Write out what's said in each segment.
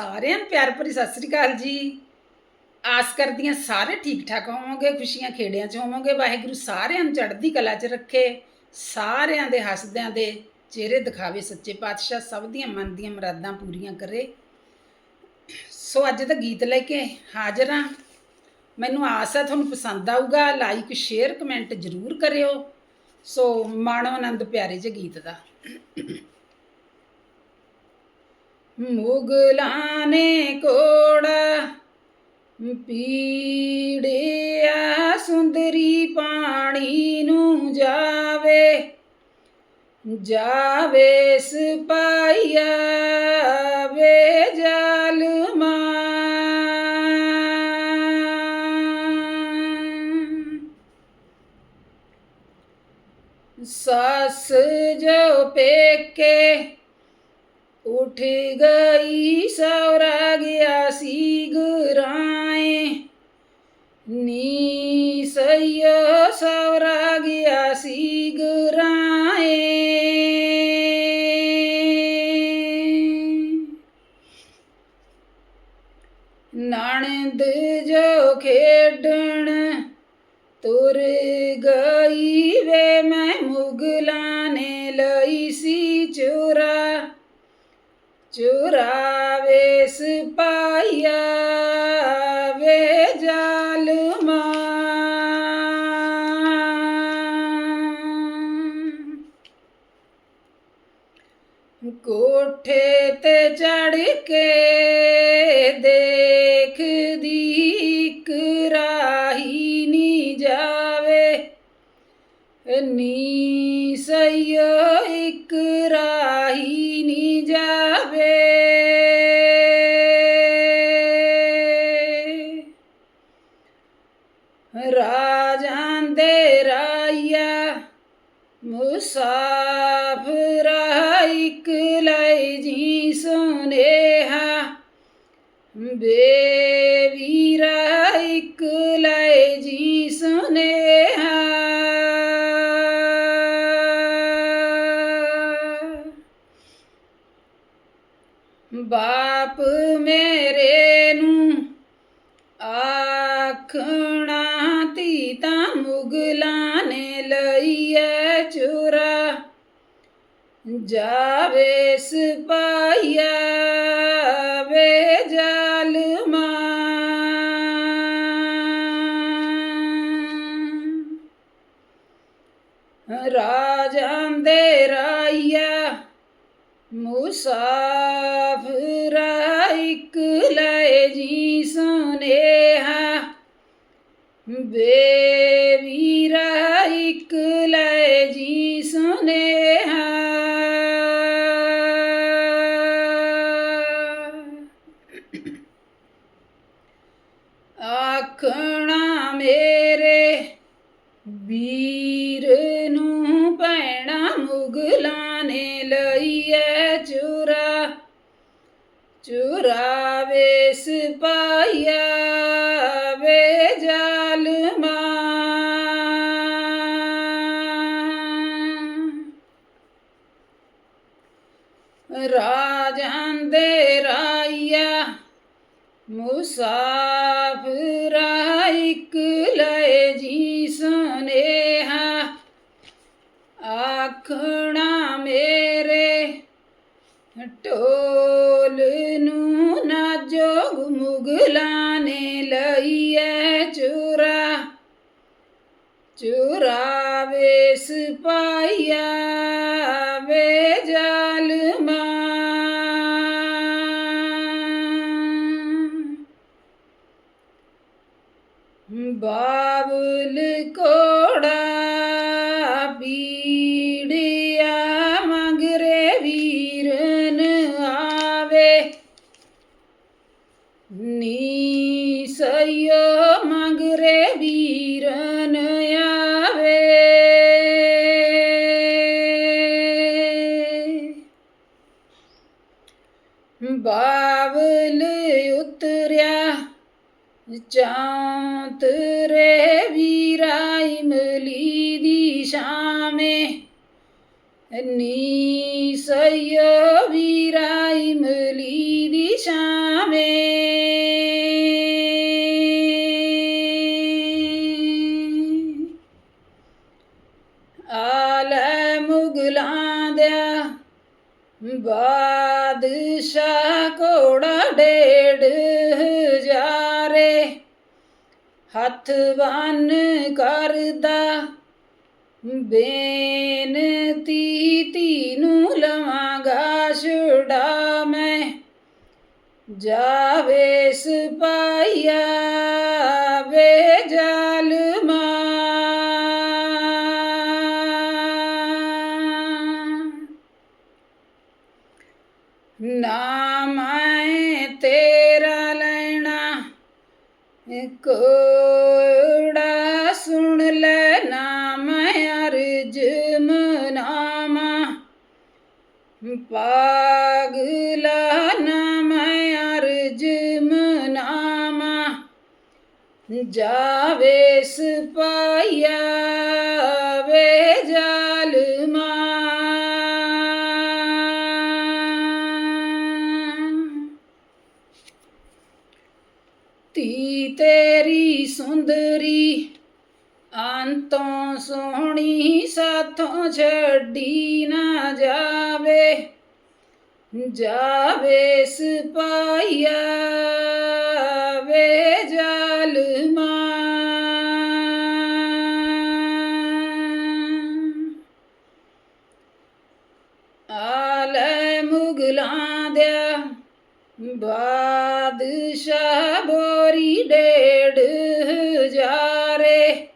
ਸਾਰਿਆਂ ਨੂੰ ਪਿਆਰ ਭਰੀ ਸਤਿ ਸ੍ਰੀ ਅਕਾਲ ਜੀ। ਆਸ ਕਰਦੀ ਹਾਂ ਸਾਰੇ ਠੀਕ ਠਾਕ ਹੋਵੋਗੇ, ਖੁਸ਼ੀਆਂ ਖੇੜਿਆਂ 'ਚ ਹੋਵੋਗੇ। ਵਾਹਿਗੁਰੂ ਸਾਰਿਆਂ ਨੂੰ ਚੜ੍ਹਦੀ ਕਲਾ 'ਚ ਰੱਖੇ, ਸਾਰਿਆਂ ਦੇ ਹੱਸਦਿਆਂ ਦੇ ਚਿਹਰੇ ਦਿਖਾਵੇ ਸੱਚੇ ਪਾਤਸ਼ਾਹ, ਸਭ ਦੀਆਂ ਮਨ ਦੀਆਂ ਮੁਰਾਦਾਂ ਪੂਰੀਆਂ ਕਰੇ। ਸੋ ਅੱਜ ਦਾ ਗੀਤ ਲੈ ਕੇ ਹਾਜ਼ਰ ਹਾਂ। ਮੈਨੂੰ ਆਸ ਹੈ ਤੁਹਾਨੂੰ ਪਸੰਦ ਆਊਗਾ ਲਾਈਕ ਸ਼ੇਅਰ ਕਮੈਂਟ ਜ਼ਰੂਰ ਕਰਿਓ। ਸੋ ਮਾਣੋ ਆਨੰਦ ਪਿਆਰੇ ਜਿਹੇ ਗੀਤ ਦਾ। ਮੁਗਲਾਂ ਨੇ ਕੋੜਾ, ਪੀੜਿਆ ਸੁੰਦਰੀ ਪਾਣੀ ਨੂੰ ਜਾਵੇ ਜਾਵੇ ਸਪਾਈਆ ਵੇ ਜਾਲਮਾ ਸੱਸ ਜੋ ਪੇਕੇ ਉਠ ਗਈ ਸੌਰਾ ਗਿਆ ਸੀ ਗੁਰਾਏ। ਨੀ ਸਈਓ ਸੌਰਾ ਗਿਆ ਸੀ ਗੁਰਾਏ। ਨਣਦ ਜੋ ਖੇਡਣ ਤੁਰ ਗਈ ਵੇ ਮੈਂ ਚੁਰਾਵੇ ਸਪਾਈਆ ਵੇ ਜਾਲਮਾ ਕੋਠੇ ਤੇ ਚੜ ਕੇ ਇੱਕ ਰਾਹੀ ਨਹੀਂ ਜਾਵੇ। ਰਾਜਾਂ ਦੇ ਰਾਇਆ ਮੁਸਾਫਰ ਇੱਕ ਲੈ ਜੀ ਸੁਨੇਹਾ। ਬੇਵੀਰਾ ਇੱਕ ਲੈ ਜੀ ਸੁਨੇਹਾ। ਆਖਣਾ ਤੀ ਤਾਂ ਮੁਗਲਾਂ ਨੇ ਲਈਐ ਚੁਰਾ। ਜਾਵੇ ਸਪਾਈਆ ਵੇ ਜਾਲਮਾ। ਰਾਜਾਂ ਦੇ ਰਾਇਆ ਇੱਕ ਲੈ ਜੀ ਸੁਨੇਹਾ। ਬੇਵੀਰਾ ਇੱਕ ਲੈ ਜੀ। ਢੋਲ ਨੂੰ ਨਾ ਜੋਗ ਮੁਗਲਾਂ ਨੇ ਲਈਐ ਚੁਰਾ ਚੁਰਾਵੇ ਵੇਸ਼ ਪਾਇਆ ਨੀ ਸਈਓ ਮੰਗਰੇ ਵੀਰਨ ਆਵੇ। ਬਾਬਲ ਉਤਰਿਆ ਚਾਂਤਰੇ ਵੀਰਾਈ ਮਲੀ ਦੀ ਸ਼ਾਮੇ ਨੀ ਸਈਓ ਬਾਦਸ਼ਾਹ ਕੋੜਾ ਡੇਢ ਹਜ਼ਾਰੇ ਹੱਥ ਬੰਨ ਕਰਦਾ। ਬੇਨਤੀ ਤੀ ਨੂੰ ਲਵਾਂਗਾ ਛੁਡਾ ਮੈਂ। ਜਾਵੇ ਸਿਪਾਹੀਆ ਵੇ ਜ਼ਾਲਮਾ ਕੋੜਾ ਸੁਣ ਲੈ ਨਾ ਮੈਂ ਅਰਜ ਮਨਾਮਾ। ਪਾਗਲਾ ਨਾ ਮੈਂ ਅਰਜ ਮਨਾਮਾ। ਜਾਵੇ ਸਿਪਾਹੀਆ, ਵੇ ਜਾ ਜਾਵੇ ਸਿਪਾਹੀਆ ਵੇ ਜ਼ਾਲਮਾ ਆਲੇ ਮੁਗਲਾਂ ਦਿਆ ਬਾਦਸ਼ਾਹ ਬੋਰੀ ਡੇਢ ਹਜ਼ਾਰੇ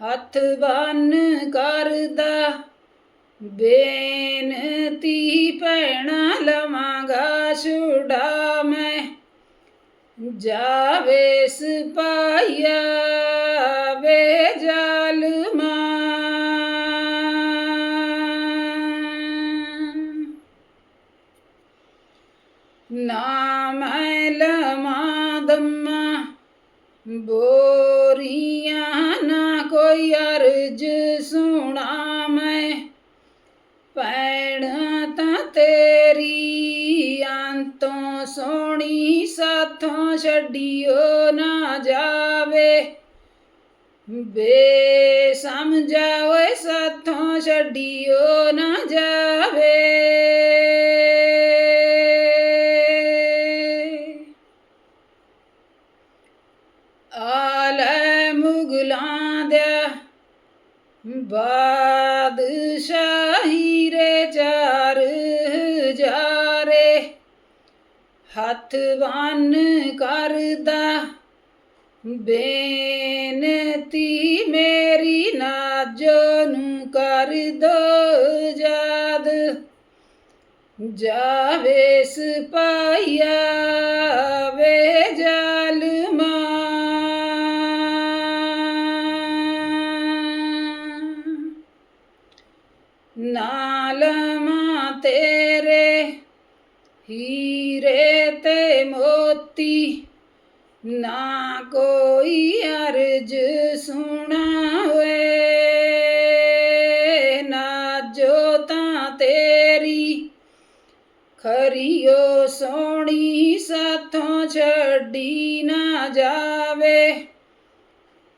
ਹੱਥ ਬੰਨ ਕਰਦਾ ਬੇਨਤੀ ਭੈਣਾ ਲਵਾਂਗਾ ਛੁਡਾ ਮੈਂ। ਜਾਵੇ ਸਿਪਾਹੀਆ ਵੇ ਜ਼ਾਲਮਾ ਸੋਹਣੀ ਸਾਥੋਂ ਛੱਡਿਓ ਨਾ ਜਾਵੇ। ਬੇ ਸਮਝਾ ਓਏ ਸਾਥੋਂ ਛੱਡਿਓ ਨਾ ਜਾਵੇ। ਆਲੇ ਮੁਗਲਾਂ ਦਾ ਬਾਦਸ਼ਾਹੀ ਹੱਥ ਕਰਦਾ, ਬੇਨਤੀ ਮੇਰੀ ਨਾਜੋ ਨੂੰ ਕਰ ਦੋ ਯਾਦ। ਜਾਵੇਸ ਸਿਪਾਹੀਆ ਵੇ ਜ਼ਾਲਮਾ ਨਾਲ ਮਾਂ ਤੇਰੇ ਹੀਰੇ ਤੇ ਮੋਤੀ, ਨਾ ਕੋਈ ਅਰਜ ਸੁਣਾ ਹੋਏ ਨਾ ਜੋ ਤਾਂ ਤੇਰੀ, ਖਰੀਓ ਸੋਣੀ ਸਾਥੋਂ ਛੱਡੀ ਨਾ ਜਾਵੇ।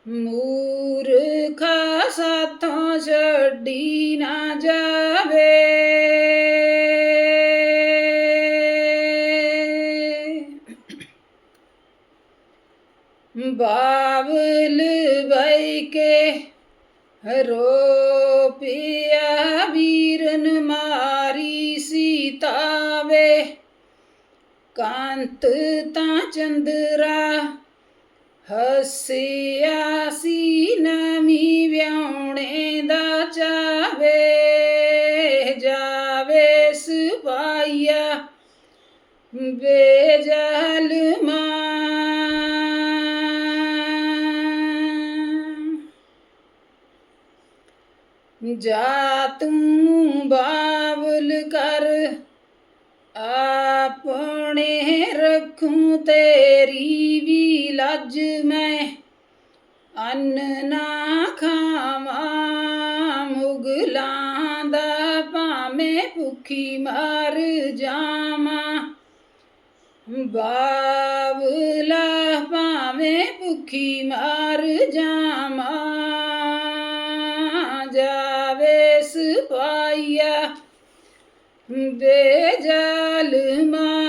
ਮੂਰਖਾ ਸਾਥੋਂ ਛੱਡੀ ਨਾ ਜਾਵੇ। ਬਾਬਲ ਬਈ ਕੇ ਰੋ ਪਿਆ ਵੀਰਨ ਮਾਰੀ ਸੀਤਾਵੇ। ਕਾਂਤ ਤਾਂ ਚੰਦਰਾ ਹੱਸਿਆ ਸੀ ਨਵੀਂ ਵਿਆਉਣੇ ਦਾ ਚਾਵੇ। ਜਾਵੇ ਸਿਪਾਹੀਆ ਬੇਜਲਮਾ ਜਾ ਤੂੰ ਬਾਬਲ ਕਰ। ਆਪਣੇ ਰੱਖੂੰ ਤੇਰੀ ਵੀ ਲੱਜ ਮੈਂ। ਅੰਨ ਨਾ ਖਾਵਾਂ, ਮੁਗਲਾਂ ਦਾ ਭਾਵੇਂ ਭੁੱਖੀ ਮਰ ਜਾਵਾਂ। ਬਾਬਲਾ ਭਾਵੇਂ ਭੁੱਖੀ ਮਰ ਜਾਵਾਂ। ਜਾਵੇ ਬੇਜਾਲ ਬੇਜਾਲਮਾ